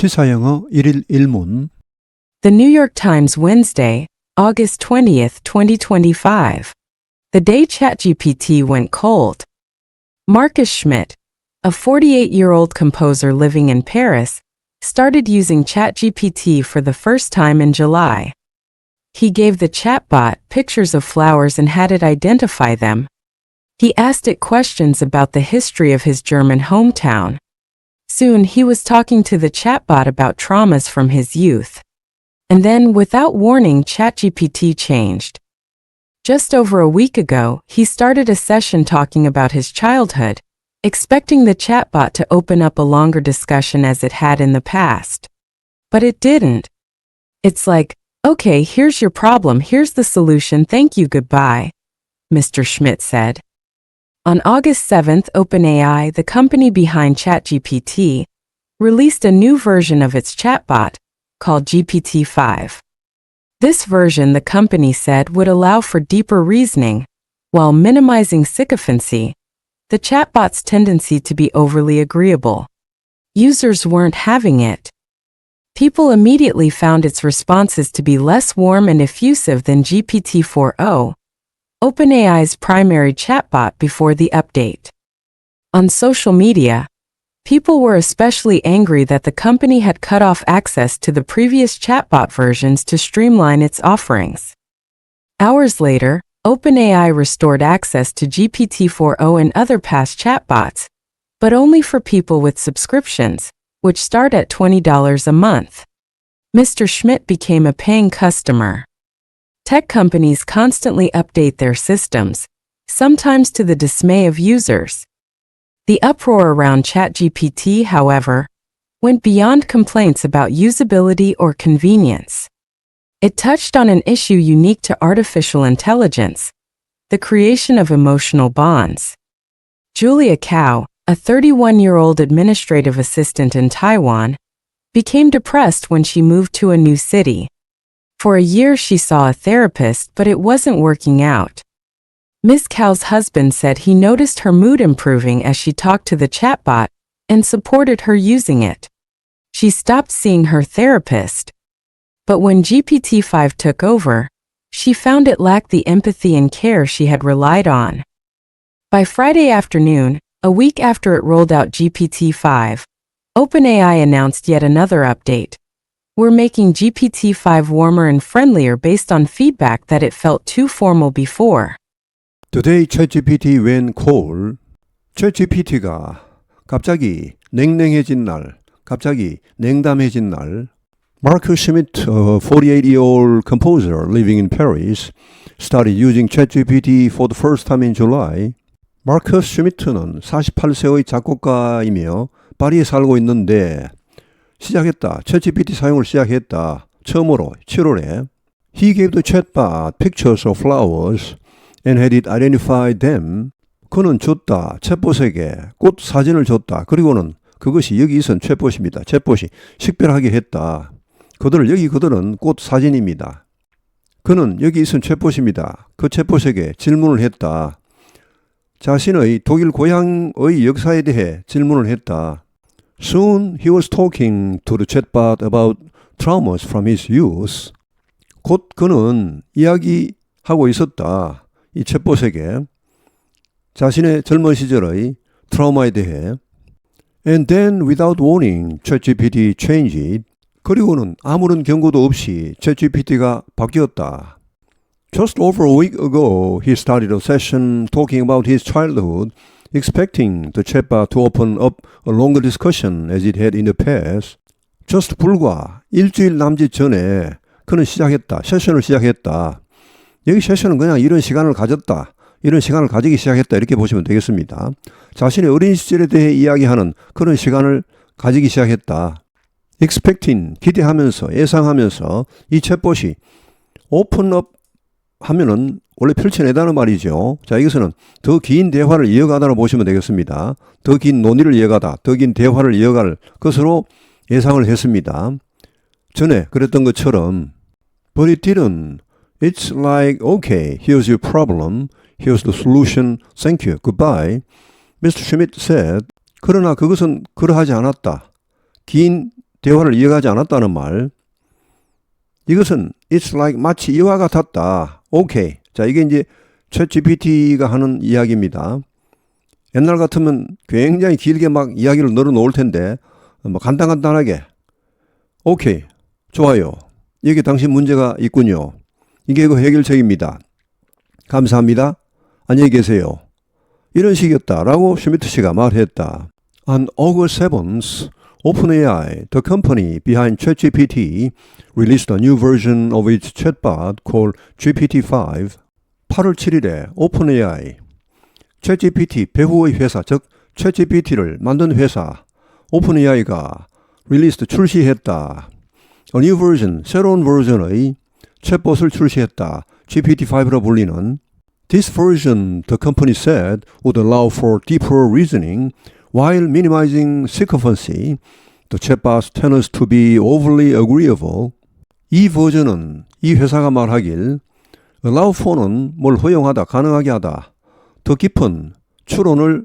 시사영어 1일 1문 The New York Times Wednesday, August 20th, 2025. The day ChatGPT went cold. Marcus Schmidt, a 48 year old composer living in Paris, started using ChatGPT for the first time in July. He gave the chatbot pictures of flowers and had it identify them. He asked it questions about the history of his German hometown. Soon he was talking to the chatbot about traumas from his youth. And then, without warning, ChatGPT changed. Just over a week ago, he started a session talking about his childhood, expecting the chatbot to open up a longer discussion as it had in the past. But it didn't. It's like, okay, here's your problem, here's the solution, thank you, goodbye, Mr. Schmidt said. On August 7th, OpenAI, the company behind ChatGPT, released a new version of its chatbot, called GPT 5. This version, the company said, would allow for deeper reasoning, while minimizing sycophancy, the chatbot's tendency to be overly agreeable. Users weren't having it. People immediately found its responses to be less warm and effusive than GPT 4o, OpenAI's primary chatbot before the update. On social media, people were especially angry that the company had cut off access to the previous chatbot versions to streamline its offerings. Hours later, OpenAI restored access to GPT-4o and other past chatbots, but only for people with subscriptions, which start at $20 a month. Mr. Schmidt became a paying customer. Tech companies constantly update their systems, sometimes to the dismay of users. The uproar around ChatGPT, however, went beyond complaints about usability or convenience. It touched on an issue unique to artificial intelligence the creation of emotional bonds. Julia Cao, a 31 year old administrative assistant in Taiwan, became depressed when she moved to a new city. For a year, she saw a therapist, but it wasn't working out. Miss Cao's husband said he noticed her mood improving as she talked to the chatbot and supported her using it. She stopped seeing her therapist. But when GPT 5 took over, she found it lacked the empathy and care she had relied on. By Friday afternoon, a week after it rolled out GPT 5, OpenAI announced yet another update. We're making GPT 5 warmer and friendlier based on feedback that it felt too formal before. Today ChatGPT went cold. ChatGPT가 갑자기 냉랭해진 날, 갑자기 냉담해진 날. Marcus Schmidt, a 48-year-old composer living in Paris, started using ChatGPT for the first time in July. 마커스 슈미트는 48세의 작곡가이며 파리에 살고 있는데 시작했다. 챗GPT 사용을 시작했다. 처음으로 7월에 He gave the chatbot pictures of flowers and had it identify them. 그는 줬다. 챗봇에게 꽃 사진을 줬다. 그리고는 그것이 여기 있은 챗봇입니다. 챗봇이 식별하게 했다. 그들 여기 그들은 꽃 사진입니다. 그는 여기 있은 챗봇입니다. 그 챗봇에게 질문을 했다. 자신의 독일 고향의 역사에 대해 질문을 했다. Soon he was talking to the chatbot about traumas from his youth. 곧 그는 이야기하고 있었다. 이 챗봇에게 자신의 젊은 시절의 트라우마에 대해 And then without warning, ChatGPT changed. 그리고는 아무런 경고도 없이 ChatGPT가 바뀌었다. Just over a week ago, he started a session talking about his childhood, expecting the chatbot to open up a longer discussion as it had in the past. Just 불과 일주일 남짓 전에 그는 시작했다. 세션을 시작했다. 여기 세션은 그냥 이런 시간을 가졌다. 이런 시간을 가지기 시작했다. 이렇게 보시면 되겠습니다. 자신의 어린 시절에 대해 이야기하는 그런 시간을 가지기 시작했다. expecting, 기대하면서, 예상하면서 이 챗봇이 open up 하면은 원래 펼쳐내다는 말이죠. 자, 이것은 더긴 대화를 이어가다로 보시면 되겠습니다. 더 긴 논의를 이어가다, 더 긴 대화를 이어갈 것으로 예상을 했습니다. 전에 그랬던 것처럼 But it didn't. It's like, okay, here's your problem. Here's the solution. Thank you. Goodbye. Mr. Schmidt said. 그러나 그것은 그러하지 않았다. 긴 대화를 이어가지 않았다는 말. 이것은 it's like 마치 이와 같았다. 오케이. 자, 이게 이제 챗 GPT가 하는 이야기입니다. 옛날 같으면 굉장히 길게 막 이야기를 늘어 놓을 텐데 뭐 간단간단하게 오케이. 좋아요. 여기 당신 문제가 있군요. 이게 그 해결책입니다. 감사합니다. 안녕히 계세요. 이런 식이었다라고 슈미트 씨가 말했다. On August 7th, OpenAI, the company behind ChatGPT, released a new version of its chatbot called GPT-5. 8월 7일에 OpenAI, ChatGPT 배후의 회사, 즉 ChatGPT를 만든 회사 OpenAI가 released 출시했다. A new version, 새로운 버전의 챗봇을 출시했다. GPT-5로 불리는 This version, the company said, would allow for deeper reasoning while minimizing sycophancy. The chatbot tends to be overly agreeable. 이 버전은 이 회사가 말하길 allow for는 뭘 허용하다, 가능하게 하다. 더 깊은 추론을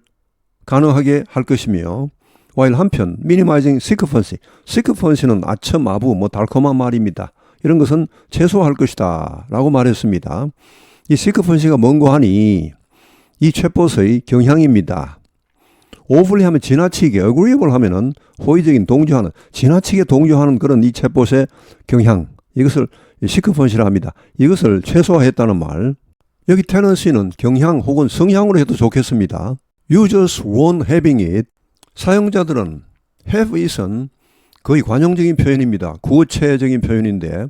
가능하게 할 것이며 while 한편 minimizing sycophancy. sycophancy는 아첨, 아부, 뭐 달콤한 말입니다. 이런 것은 최소화할 것이다 라고 말했습니다. 이 sycophancy가 뭔고 하니 이 챗봇의 경향입니다. Overly 하면 지나치게, agreeable 하면은 호의적인 동조하는, 지나치게 동조하는 그런 이 챗봇의 경향. 이것을 시크펀시라 합니다. 이것을 최소화했다는 말. 여기 테넌시는 경향 혹은 성향으로 해도 좋겠습니다. Users won't having it. 사용자들은 have it은 거의 관용적인 표현입니다. 구어체적인 표현인데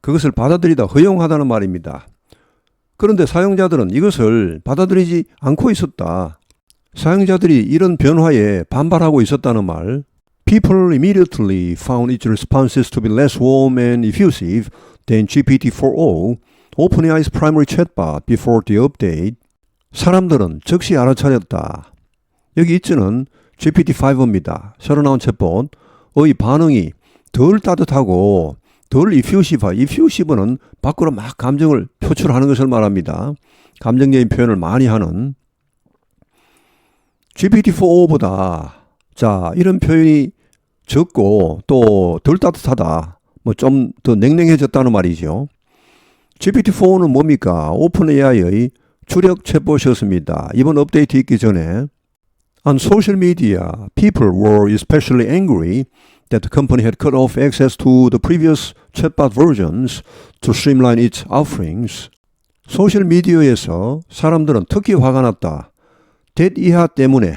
그것을 받아들이다 허용하다는 말입니다. 그런데 사용자들은 이것을 받아들이지 않고 있었다. 사용자들이 이런 변화에 반발하고 있었다는 말. People immediately found its responses to be less warm and effusive than GPT-4o, OpenAI's primary chatbot before the update. 사람들은 즉시 알아차렸다. 여기 있지는 GPT-5입니다. 새로 나온 챗봇의 반응이 덜 따뜻하고 덜 effusive, effusive는 밖으로 막 감정을 표출하는 것을 말합니다. 감정적인 표현을 많이 하는 GPT-4o보다 자 이런 표현이 적고 또 덜 따뜻하다. 뭐 좀 더 냉랭해졌다는 말이죠. GPT-4는 뭡니까? 오픈 AI의 주력 챗봇이었습니다. 이번 업데이트 있기 전에 On social media, people were especially angry that the company had cut off access to the previous chatbot versions to streamline its offerings. 소셜 미디어에서 사람들은 특히 화가 났다. 뎃 이하 때문에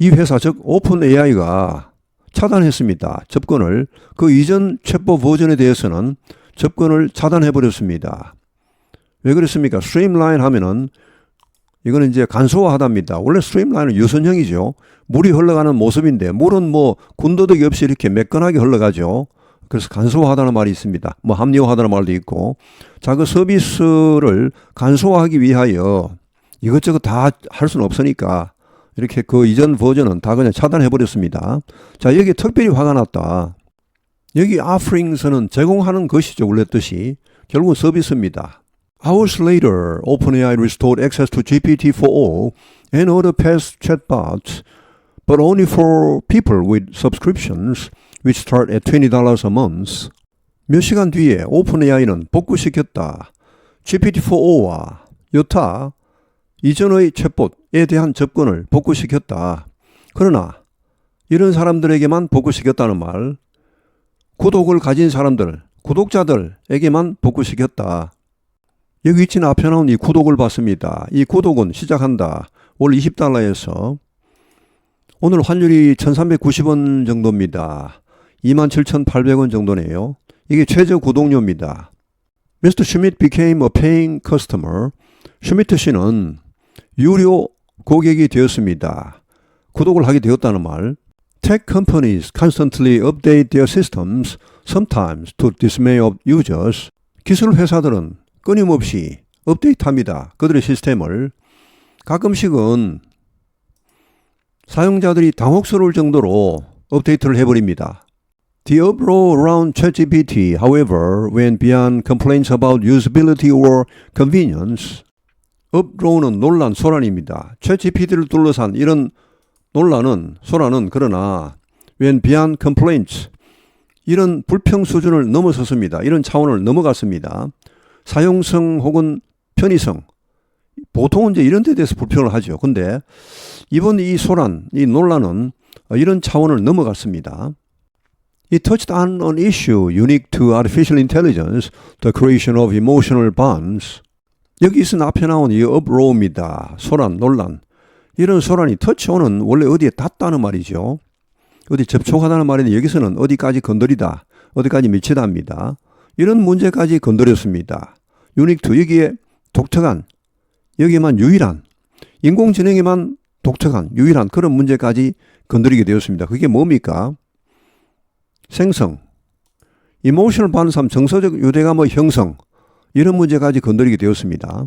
이 회사 즉 오픈 AI가 차단했습니다. 접근을 그 이전 챗봇 버전에 대해서는 접근을 차단해 버렸습니다. 왜 그랬습니까? 스트림라인 하면은 이거는 이제 간소화하답니다. 원래 스트림라인은 유선형이죠. 물이 흘러가는 모습인데 물은 뭐 군더더기 없이 이렇게 매끈하게 흘러가죠. 그래서 간소화하다는 말이 있습니다. 뭐 합리화하다는 말도 있고. 자, 그 서비스를 간소화하기 위하여 이것저것 다 할 수는 없으니까 이렇게 그 이전 버전은 다 그냥 차단해 버렸습니다. 자, 여기 특별히 화가 났다. 여기 offerings는 제공하는 것이죠. 원래 뜻이. 결국은 서비스입니다. Hours later, OpenAI restored access to GPT-4o and other past chatbots, but only for people with subscriptions, which start at $20 a month. 몇 시간 뒤에 오픈AI는 복구시켰다. GPT-4o와 여타 이전의 챗봇에 대한 접근을 복구시켰다. 그러나 이런 사람들에게만 복구시켰다는 말, 구독을 가진 사람들, 구독자들에게만 복구시켰다. 여기 있진 앞에 나온 이 구독을 받습니다. 이 구독은 시작한다. 월 20달러에서 오늘 환율이 1390원 정도입니다. 27,800원 정도네요. 이게 최저 구독료입니다. Mr. Schmidt became a paying customer. 슈미트 씨는 유료 고객이 되었습니다. 구독을 하게 되었다는 말. Tech companies constantly update their systems, sometimes to dismay of users. 기술 회사들은 끊임없이 업데이트합니다. 그들의 시스템을 가끔씩은 사용자들이 당혹스러울 정도로 업데이트를 해버립니다. The uproar around ChatGPT, however, went beyond complaints about usability or convenience. Uproar는 논란, 소란입니다. ChatGPT를 둘러싼 이런 논란은, 소란은 그러나 went beyond. 이런 불평 수준을 넘어섰습니다. 이런 차원을 넘어갔습니다. 사용성 혹은 편의성. 보통은 이제 이런 데 대해서 불평을 하죠. 근데 이번 이 소란, 이 논란은 이런 차원을 넘어갔습니다. It touched on an issue unique to artificial intelligence, the creation of emotional bonds. 여기 있은 앞에 나온 이 uproar입니다. 소란, 논란. 이런 소란이 터치온은 원래 어디에 닿다는 말이죠. 어디 접촉하다는 말인데 여기서는 어디까지 건드리다, 어디까지 미치다입니다. 이런 문제까지 건드렸습니다. 유닉 투 여기에 독특한, 여기에만 유일한, 인공지능에만 독특한, 유일한 그런 문제까지 건드리게 되었습니다. 그게 뭡니까? 생성, 이모셔널 반삼 정서적 유대감의 형성, 이런 문제까지 건드리게 되었습니다.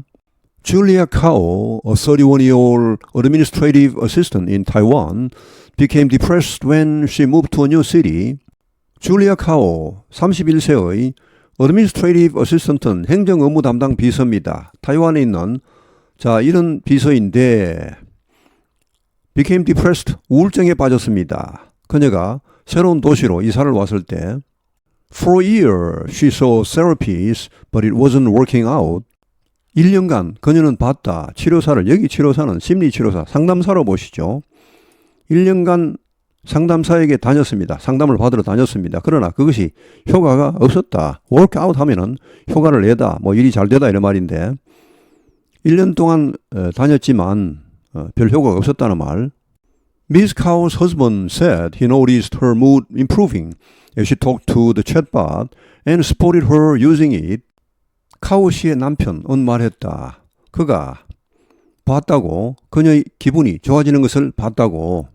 Julia Kao, a 31-year-old administrative assistant in Taiwan, became depressed when she moved to a new city. 줄리아 카오, 31세의 administrative assistant은 행정 업무 담당 비서입니다. 타이완에 있는 자 이런 비서인데 became depressed 우울증에 빠졌습니다. 그녀가 새로운 도시로 이사를 왔을 때 For a year she saw therapies but it wasn't working out. 1년간 그녀는 봤다. 치료사를 여기 치료사는 심리치료사 상담사로 보시죠. 1년간 상담사에게 다녔습니다. 상담을 받으러 다녔습니다. 그러나 그것이 효과가 없었다. 워크아웃 하면은 효과를 내다. 뭐 일이 잘 되다 이런 말인데 1년 동안 어, 다녔지만 어, 별 효과가 없었다는 말. Miss Cow's husband said he noticed her mood improving as she talked to the chatbot and spotted her using it. 카오 씨의 남편은 말했다. 그가 봤다고 그녀의 기분이 좋아지는 것을 봤다고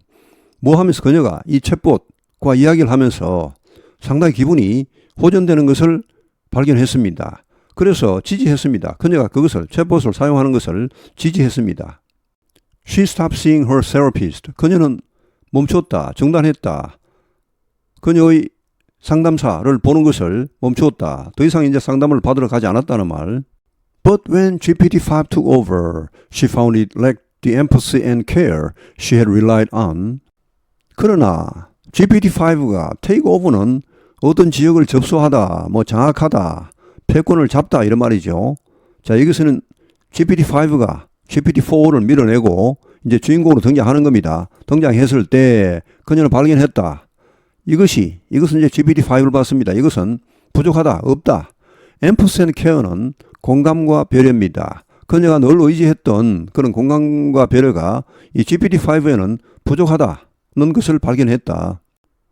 뭐 하면서 그녀가 이 챗봇과 이야기를 하면서 상당히 기분이 호전되는 것을 발견했습니다. 그래서 지지했습니다. 그녀가 그것을 챗봇을 사용하는 것을 지지했습니다. She stopped seeing her therapist. 그녀는 멈췄다, 중단했다. 그녀의 상담사를 보는 것을 멈추었다. 더 이상 이제 상담을 받으러 가지 않았다는 말. But when GPT-5 took over, she found it lacked the empathy and care she had relied on. 그러나 GPT-5가 테이크오버는 어떤 지역을 접수하다, 뭐 장악하다, 패권을 잡다 이런 말이죠. 자 여기서는 GPT-5가 GPT-4를 밀어내고 이제 주인공으로 등장하는 겁니다. 등장했을 때 그녀는 발견했다. 이것이 이것은 이제 GPT-5를 봤습니다. 이것은 부족하다, 없다. 엠프센 케어는 공감과 배려입니다. 그녀가 늘 의지했던 그런 공감과 배려가 이 GPT-5에는 부족하다는 것을 발견했다.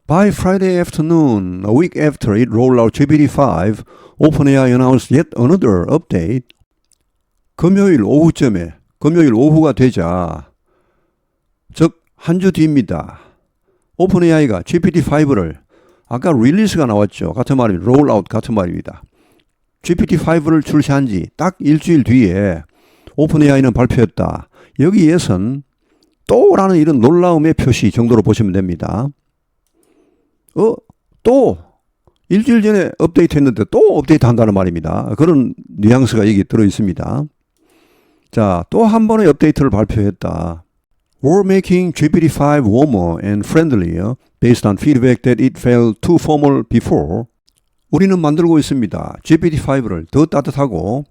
By Friday afternoon, a week after it rolled out GPT-5, OpenAI announced yet another update. 금요일 오후쯤에, 금요일 오후가 되자, 즉, 한 주 뒤입니다. 오픈AI가 GPT-5를 아까 릴리스가 나왔죠. 같은 말입니다. 롤아웃 같은 말입니다. GPT-5를 출시한 지 딱 일주일 뒤에 오픈AI는 발표했다. 여기에선 또라는 이런 놀라움의 표시 정도로 보시면 됩니다. 어, 또 일주일 전에 업데이트 했는데 또 업데이트 한다는 말입니다. 그런 뉘앙스가 여기 들어 있습니다. 자, 또 한 번의 업데이트를 발표했다. We're making GPT-5 warmer and friendlier based on feedback that it felt too formal before. 우리는 만들고 있습니다. GPT-5를 더 따뜻하고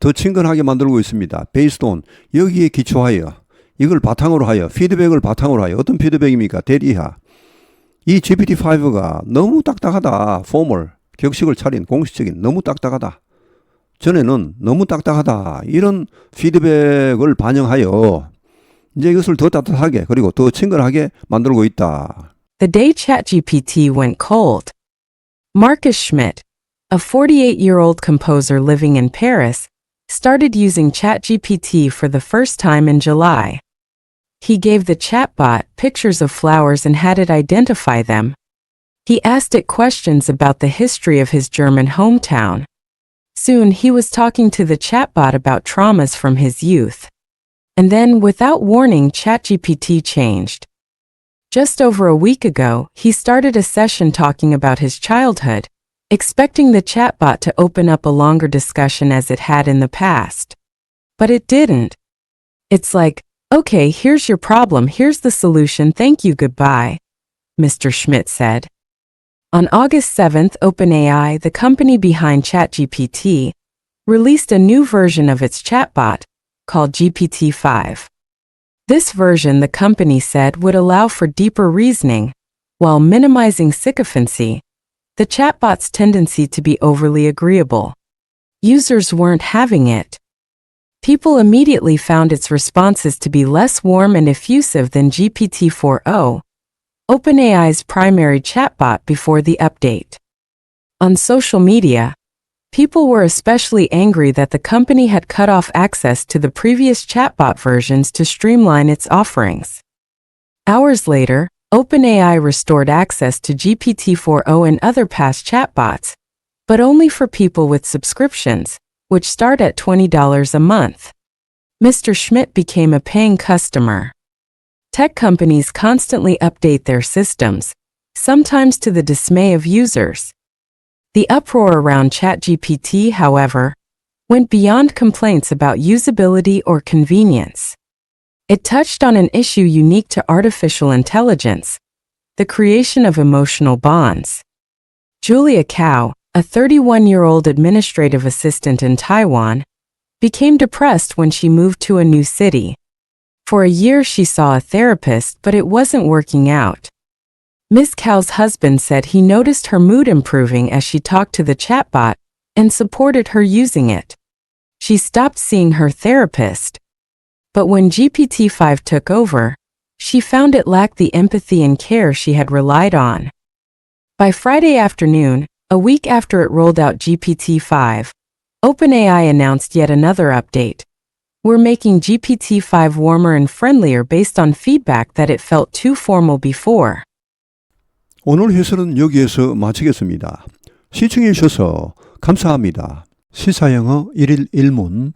더 친근하게 만들고 있습니다. based on 여기에 기초하여 이걸 바탕으로 하여 피드백을 바탕으로 하여 어떤 피드백입니까? 대리하. 이 GPT-5가 너무 딱딱하다. formal 격식을 차린 공식적인 너무 딱딱하다. 전에는 너무 딱딱하다. 이런 피드백을 반영하여 이제 이것을 더 따뜻하게 그리고 더 친근하게 만들고 있다. The day ChatGPT went cold. Marcus Schmidt, a 48 year old composer living in Paris, started using ChatGPT for the first time in July. He gave the chatbot pictures of flowers and had it identify them. He asked it questions about the history of his German hometown. Soon he was talking to the chatbot about traumas from his youth. And then, without warning, ChatGPT changed. Just over a week ago, he started a session talking about his childhood, expecting the chatbot to open up a longer discussion as it had in the past. But it didn't. It's like, okay, here's your problem, here's the solution, thank you, goodbye. Mr. Schmidt said. On August 7th, OpenAI, the company behind ChatGPT, released a new version of its chatbot called GPT 5. This version, the company said, would allow for deeper reasoning while minimizing sycophancy, the chatbot's tendency to be overly agreeable. Users weren't having it. People immediately found its responses to be less warm and effusive than GPT 4o, OpenAI's primary chatbot before the update. On social media, people were especially angry that the company had cut off access to the previous chatbot versions to streamline its offerings. Hours later, OpenAI restored access to GPT 4o and other past chatbots, but only for people with subscriptions, which start at $20 a month. Mr. Schmidt became a paying customer. Tech companies constantly update their systems, sometimes to the dismay of users. The uproar around ChatGPT, however, went beyond complaints about usability or convenience. It touched on an issue unique to artificial intelligence the creation of emotional bonds. Julia Cao, a 31 year old administrative assistant in Taiwan, became depressed when she moved to a new city. For a year, she saw a therapist, but it wasn't working out. Miss Cao's husband said he noticed her mood improving as she talked to the chatbot and supported her using it. She stopped seeing her therapist. But when GPT 5 took over, she found it lacked the empathy and care she had relied on. By Friday afternoon, a week after it rolled out GPT 5, OpenAI announced yet another update. We're making GPT 5 warmer and friendlier based on feedback that it felt too formal before. 오늘 해설은 여기에서 마치겠습니다. 시청해 주셔서 감사합니다. 시사영어 1일 1문